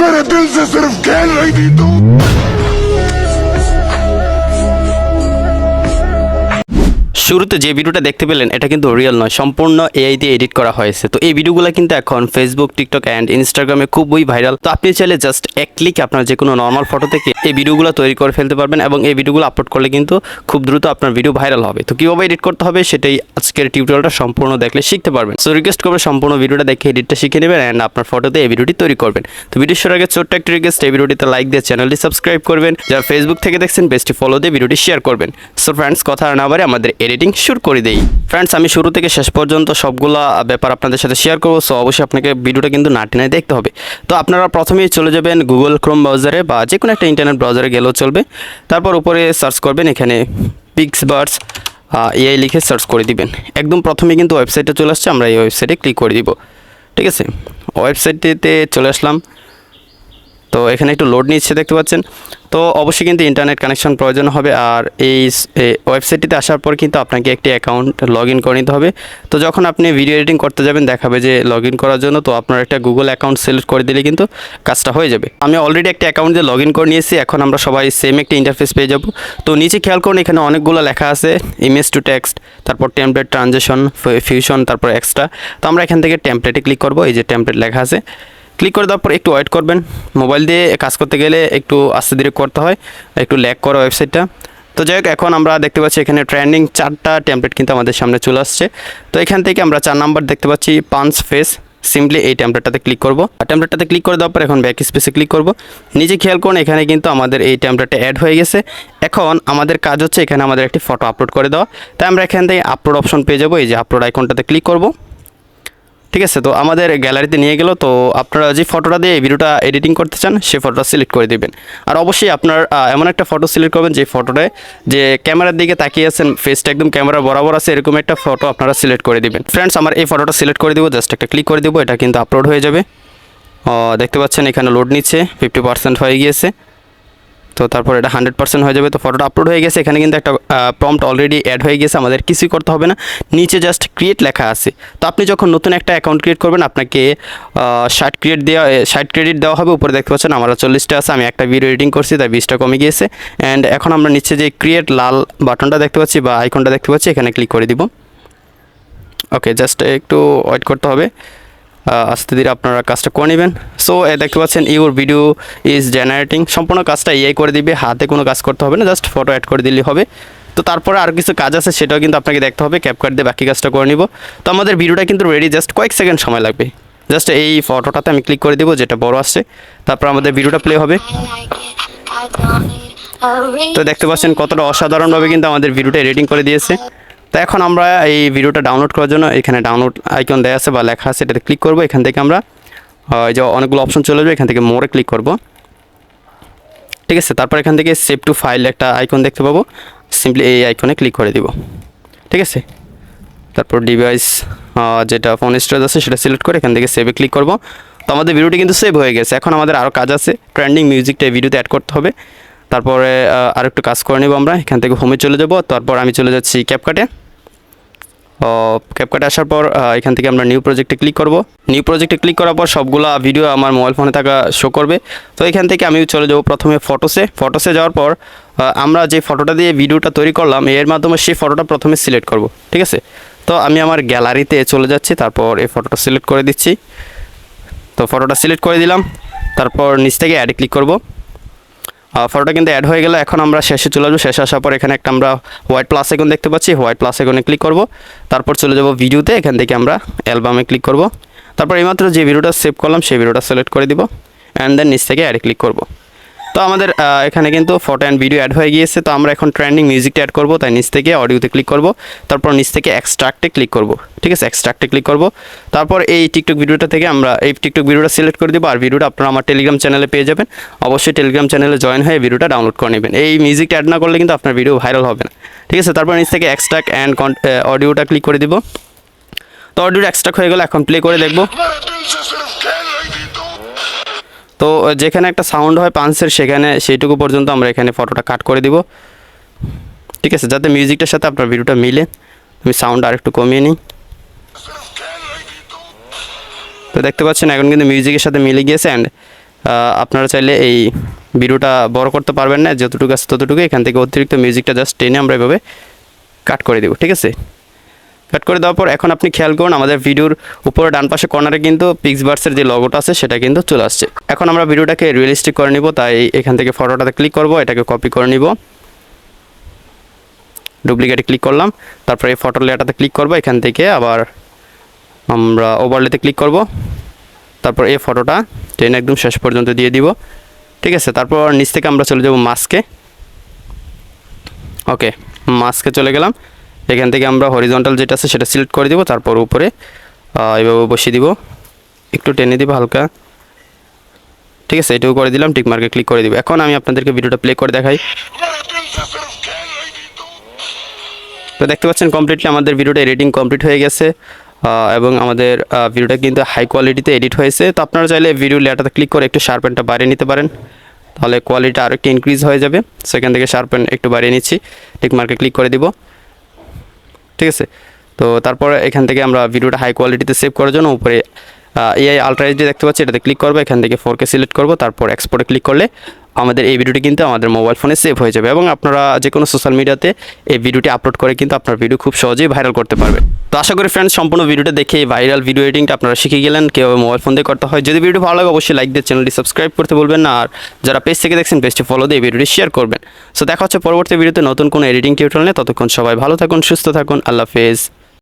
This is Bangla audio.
मेरे दिल से सिर्फ खेल रही थी तू শুরুতে যে ভিডিওটা দেখতে পেলেন, এটা কিন্তু রিয়েল নয়, সম্পূর্ণ এআই দিয়ে এডিট করা হয়েছে। তো এই ভিডিওগুলো কিন্তু এখন ফেসবুক টিকটক অ্যান্ড ইনস্টাগ্রামে খুবই ভাইরাল তো আপনি চাইলে জাস্ট এক ক্লিক আপনার যে কোনো নর্মাল ফটো থেকে এই ভিডিওগুলো তৈরি করে ফেলতে পারবেন এবং এই ভিডিওগুলো আপলোড করলে কিন্তু খুব দ্রুত আপনার ভিডিও ভাইরাল হবে। তো কীভাবে এডিট করতে হবে সেটাই আজকের টিউটোরিয়ালটা সম্পূর্ণ দেখলে শিখতে পারবেন। সো রিকোয়েস্ট করবে সম্পূর্ণ ভিডিওটা দেখে এডিটটা শিখে নেবেন অ্যান্ড আপনার ফটোতে এই ভিডিওটি তৈরি করবেন। তো ভিডিও শুরুর আগে ছোট্ট একটা রিকোয়েস্ট এই ভিডিওটিতে লাইক দিয়ে চ্যানেলটি সাবস্ক্রাইব করবেন। যারা ফেসবুক থেকে দেখছেন বেস্টি ফলো দিয়ে ভিডিওটি শেয়ার করবেন। সো ফ্রেন্ডস কথা না বারে আমাদের এডিটিং শুরু করে দেই। ফ্রেন্ডস আমি শুরু থেকে শেষ পর্যন্ত সবগুলা ব্যাপার আপনাদের সাথে শেয়ার করব সো অবশ্যই আপনাকে ভিডিওটা কিন্তু না টেনে দেখতে হবে। তো আপনারা প্রথমেই চলে যাবেন গুগল ক্রোম ব্রাউজারে বা যে কোনো একটা ইন্টারনেট ব্রাউজারে গেলেও চলবে। তারপর উপরে সার্চ করবেন, এখানে পিক্স বার্ডস এআই লিখে সার্চ করে দিবেন। একদম প্রথমে কিন্তু ওয়েবসাইটে চলে আসছে, আমরা এই ওয়েবসাইটে ক্লিক করে দিব। ঠিক আছে? ওয়েবসাইটটিতে চলে আসলাম। তো এখানে একটু লোড নিচ্ছে দেখতে পাচ্ছেন। তো অবশ্যই কিন্তু ইন্টারনেট কানেকশন প্রয়োজন হবে আর এই ওয়েবসাইটটিতে আসার পর কিন্তু আপনাকে একটি অ্যাকাউন্ট লগ ইন করে নিতে হবে। তো যখন আপনি ভিডিও এডিটিং করতে যাবেন, দেখাবে যে লগ করার জন্য, তো আপনার একটা গুগল অ্যাকাউন্ট সিলেক্ট করে দিলে কিন্তু কাজটা হয়ে যাবে। আমি অলরেডি একটা অ্যাকাউন্ট দিয়ে লগ করে নিয়েছি, এখন আমরা সবাই সেম একটি ইন্টারফেস পেয়ে যাব। তো নিচে খেয়াল করুন, এখানে অনেকগুলো লেখা আছে ইমেজ টু টেক্সট তারপর টেমপ্লেট ট্রানজেকশন ফিউশন তারপর এক্সট্রা তো আমরা এখান থেকে টেমপ্লেটে ক্লিক করব, এই যে টেমপ্লেট লেখা আছে। ক্লিক করে দেওয়ার পর একটু ওয়েট করবেন। মোবাইল দিয়ে কাজ করতে গেলে একটু আস্তে ধীরে করতে হয়, একটু ল্যাক করে ওয়েবসাইটটা। তো যাই হোক, এখন আমরা দেখতে পাচ্ছি এখানে ট্রেন্ডিং চারটা টেমপ্লেট কিন্তু আমাদের সামনে চলে আসছে। তো এখান থেকে আমরা চার নাম্বার দেখতে পাচ্ছি পাঁচ ফেস, সিম্পলি এই টেমপ্লেটটাতে ক্লিক করব। আর টেমপ্লেটটাতে ক্লিক করে দেওয়ার পর এখন ব্যাক স্পেসে ক্লিক করব। নিজে খেয়াল করুন, এখানে কিন্তু আমাদের এই টেমপ্লেটটা অ্যাড হয়ে গেছে। এখন আমাদের কাজ হচ্ছে এখানে আমাদের একটি ফটো আপলোড করে দেওয়া। তাই আমরা এখান থেকে আপলোড অপশন পেয়ে যাব, এই যে আপলোড আইকনটাতে ক্লিক করব। ঠিক আছে, তো আমাদের গ্যালারিতে নিয়ে গেল, তো আপনারা যে ফটোটা দিয়ে ভিডিওটা এডিটিং করতে চান সেই ফটোটা সিলেক্ট করে দিবেন। আর অবশ্যই আপনার এমন একটা ফটো সিলেক্ট করবেন যে ফটোটায় যে ক্যামেরার দিকে তাকিয়ে আছেন ফেসটা একদম ক্যামেরা বরাবর আছে, এরকম একটা ফটো আপনারা সিলেক্ট করে দিবেন। ফ্রেন্ডস আমার এই ফটোটা সিলেক্ট করে দিব জাস্ট একটা ক্লিক করে দেবো, এটা কিন্তু আপলোড হয়ে যাবে। দেখতে পাচ্ছেন এখানে লোড নিচ্ছে ফিফটি পার্সেন্ট হয়ে গিয়েছে। তো তারপর এটা হান্ড্রেড পার্সেন্ট হয়ে যাবে। তো ফটোটা আপলোড হয়ে গেছে। এখানে কিন্তু একটা প্রম্পট অলরেডি অ্যাড হয়ে গেছে। আমাদের কিছুই করতে হবে না। নিচে জাস্ট ক্রিয়েট লেখা আছে। তো আপনি যখন নতুন একটা অ্যাকাউন্ট ক্রিয়েট করবেন, আপনাকে ষাট ক্রিয়েট দেওয়া ষাট ক্রেডিট দেওয়া হবে। উপরে দেখতে পাচ্ছেন আমার চল্লিশটা আছে। আমি একটা ভিডিও এডিটিং করছি, তাই বিশটা কমে গিয়েছে। অ্যান্ড এখন আমরা নিচে যে ক্রিয়েট লাল বাটনটা দেখতে পাচ্ছি বা আইকনটা দেখতে পাচ্ছি, এখানে ক্লিক করে দিব। ওকে জাস্ট একটু ওয়েট করতে হবে। আস্তে ধীরে আপনারা কাজটা করে নেবেন। সো দেখতে পাচ্ছেন ইউর ভিডিও ইজ জেনারেটিং সম্পূর্ণ কাজটা ইয়ে করে দিবে, হাতে কোনো কাজ করতে হবে না জাস্ট ফটো অ্যাড করে দিলেই হবে। তো তারপরে আর কিছু কাজ আছে, সেটাও কিন্তু আপনাকে দেখতে হবে ক্যাপকাট দিয়ে বাকি কাজটা করে নিব। তো আমাদের ভিডিওটা কিন্তু রেডি জাস্ট কয়েক সেকেন্ড সময় লাগবে। জাস্ট এই ফটোটাতে আমি ক্লিক করে দিব, যেটা বড় আসছে। তারপর আমাদের ভিডিওটা প্লে হবে। তো দেখতে পাচ্ছেন, কতটা অসাধারণভাবে কিন্তু আমাদের ভিডিওটা এডিটিং করে দিয়েছে। তো এখন আমরা এই ভিডিওটা ডাউনলোড করার জন্য এখানে ডাউনলোড আইকন দেওয়া আছে বা লেখা আছে, এটাতে ক্লিক করব। এখান থেকে আমরা এই যে অনেকগুলো অপশন চলে যাবে এখান থেকে মোড়ে ক্লিক করব। ঠিক আছে? তারপর এখান থেকে সেভ টু ফাইল একটা আইকন দেখতে পাবো। সিম্পলি এই আইকনে ক্লিক করে দিব। ঠিক আছে? তারপর ডিভাইস যেটা ফোন স্টোরেজ আছে, সেটা সিলেক্ট করে এখান থেকে সেভে ক্লিক করব। তো আমাদের ভিডিওটি কিন্তু সেভ হয়ে গেছে। এখন আমাদের আরও কাজ আছে। ট্রেন্ডিং মিউজিকটা এই ভিডিওতে অ্যাড করতে হবে। তারপরে আহ, আরেকটু কাজ করে নেব আমরা। এখান থেকে হোমে চলে যাব। তারপর আমি চলে যাচ্ছি ক্যাপকাটে। ক্যাপকাটে আসার পর এখান থেকে আমরা নিউ প্রজেক্টে ক্লিক করব। নিউ প্রজেক্টে ক্লিক করার পর সবগুলো ভিডিও আমার মোবাইল ফোনে থাকা শো করবে। তো এখান থেকে আমি চলে যাব প্রথমে ফটোসে। ফটোসে যাওয়ার পর আমরা যে ফটোটা দিয়ে ভিডিওটা তৈরি করলাম এর মাধ্যমে সেই ফটোটা প্রথমে সিলেক্ট করব। ঠিক আছে? তো আমি আমার গ্যালারিতে চলে যাচ্ছি। তারপর এই ফটোটা সিলেক্ট করে দিচ্ছি। তো ফটোটা সিলেক্ট করে দিলাম। তারপর নিচ থেকে অ্যাডে ক্লিক করব। ফটোটা কিন্তু অ্যাড হয়ে গেল। এখন আমরা শেষে চলে যাব শেষে আসার পর এখানে একটা আমরা হোয়াইট প্লাস এখন দেখতে পাচ্ছি। হোয়াইট প্লাস এখানে ক্লিক করব। তারপর চলে যাব ভিডিওতে এখান থেকে আমরা অ্যালবামে ক্লিক করব। তারপর এইমাত্র যে ভিডিওটা সেভ করলাম, সেই ভিডিওটা সিলেক্ট করে দিব। অ্যান্ড দেন নিচ থেকে অ্যাড ক্লিক করব। তো আমাদের এখানে কিন্তু ফটো অ্যান্ড ভিডিও অ্যাড হয়ে গিয়েছে। তো আমরা এখন ট্রেন্ডিং মিউজিকটা অ্যাড করব, তাই নিচ থেকে অডিওতে ক্লিক করব। তারপর নিচ থেকে এক্সট্রাক্টে ক্লিক করব। ঠিক আছে? এক্সট্রাক্টে ক্লিক করব। তারপর এই টিকটক ভিডিওটা থেকে আমরা, এই টিকটক ভিডিওটা সিলেক্ট করে দেবো। আর ভিডিওটা আপনারা আমার টেলিগ্রাম চ্যানেলে পেয়ে যাবেন। অবশ্যই টেলিগ্রাম চ্যানেলে জয়েন হয়ে ভিডিওটা ডাউনলোড করে নেবেন। এই মিউজিকটা অ্যাড না করলে কিন্তু আপনার ভিডিও ভাইরাল হবে না। ঠিক আছে? তারপর নিচ থেকে এক্সট্রাক্ট অ্যান্ড অডিওটা ক্লিক করে দিব। তো অডিওটা এক্সট্রাক্ট হয়ে গেলে। এখন প্লে করে দেখব। তো যেখানে একটা সাউন্ড হয় পাঞ্চের সেখানে সেইটুকু পর্যন্ত আমরা এখানে ফটোটা কাট করে দিব। ঠিক আছে, যাতে মিউজিকটার সাথে আপনার ভিডিওটা মিলে। আমি সাউন্ড আর একটু কমিয়ে নিই। তো দেখতে পাচ্ছেন, এখন কিন্তু মিউজিকের সাথে মিলে গিয়েছে অ্যান্ড আপনারা চাইলে এই ভিডিওটা বড় করতে পারবেন না, যতটুকু আছে ততটুকু এখান থেকে অতিরিক্ত মিউজিকটা জাস্ট টেনে আমরা এভাবে কাট করে দেবো, ঠিক আছে? কাট করে দেওয়ার পর এখন আপনি খেয়াল করুন, আমাদের ভিডিওর উপরে ডান পাশে কর্নারে কিন্তু পিক্সবার্সের যে লগোটা আছে, সেটা কিন্তু চলে আসছে। এখন আমরা ভিডিওটাকে রিয়েলিস্টিক করে নিব, তাই এখান থেকে ফটোটাতে ক্লিক করব, এটাকে কপি করে নিব। ডুপ্লিকেটে ক্লিক করলাম, তারপরে এই ফটো লেয়ারটাতে ক্লিক করব, এখান থেকে আবার আমরা ওভারলেতে ক্লিক করব। তারপর এই ফটোটা টেনে একদম শেষ পর্যন্ত দিয়ে দিব। ঠিক আছে, তারপর নিচ থেকে আমরা চলে যাব মাস্কে ওকে মাস্কে চলে গেলাম। এখান থেকে আমরা হরিজন্টাল যেটা আছে সেটা সিলেক্ট করে দিব, তারপর উপরে এভাবে বসিয়ে দিব। একটু টেনে দিব হালকা। ঠিক আছে এটাও করে দিলাম, টিকমার্কে ক্লিক করে দিব। এখন আমি আপনাদেরকে ভিডিওটা প্লে করে দেখাই। তো দেখতে পাচ্ছেন কমপ্লিটলি আমাদের ভিডিওটা এডিটিং কমপ্লিট হয়ে গেছে এবং আমাদের ভিডিওটা কিন্তু হাই কোয়ালিটিতে এডিট হয়েছে। তো আপনারা চাইলে ভিডিও লেটাতে ক্লিক করে একটু শার্পেনটা বাড়িয়ে নিতে পারেন। তাহলে কোয়ালিটি আরও একটু ইনক্রিজ হয়ে যাবে। সেখান থেকে শার্পেন একটু বাড়িয়ে নিচ্ছি। টিকমার্কে ক্লিক করে দিব। ঠিক আছে? তো তারপরে এখান থেকে আমরা ভিডিওটা হাই কোয়ালিটিতে সেভ করার জন্য উপরে এআই আলট্রা এইচডি দেখতে পাচ্ছি, এটাতে ক্লিক করব, এখান থেকে ফোর কে সিলেক্ট করব, তারপর এক্সপোর্টে ক্লিক করলে আমাদের এই ভিডিওটি কিন্তু আমাদের মোবাইল ফোনে সেভ হয়ে যাবে এবং আপনারা যে কোনো সোশ্যাল মিডিয়াতে এই ভিডিওটি আপলোড করে কিন্তু আপনার ভিডিও খুব সহজেই ভাইরাল করতে পারবেন তো আশা করি ফ্রেন্ডস সম্পূর্ণ ভিডিওটা দেখে এই ভাইরাল ভিডিও এডিটিংটা আপনারা শিখে গেলেন, কীভাবে মোবাইল ফোন দিয়ে করতে হয়। যদি ভিডিও ভালো লাগে, অবশ্যই লাইক দিয়ে চ্যানেলটি সাবস্ক্রাইব করতে বলবেন না, আর যারা পেজ থেকে দেখছেন পেজটি ফলো দিয়ে ভিডিওটি শেয়ার করবেন। সো দেখা হচ্ছে পরবর্তী ভিডিওতে নতুন কোনো এডিটিং টিউটোরিয়াল নিয়ে, ততক্ষণ সবাই ভালো থাকুন, সুস্থ থাকুন, আল্লাহ হাফেজ।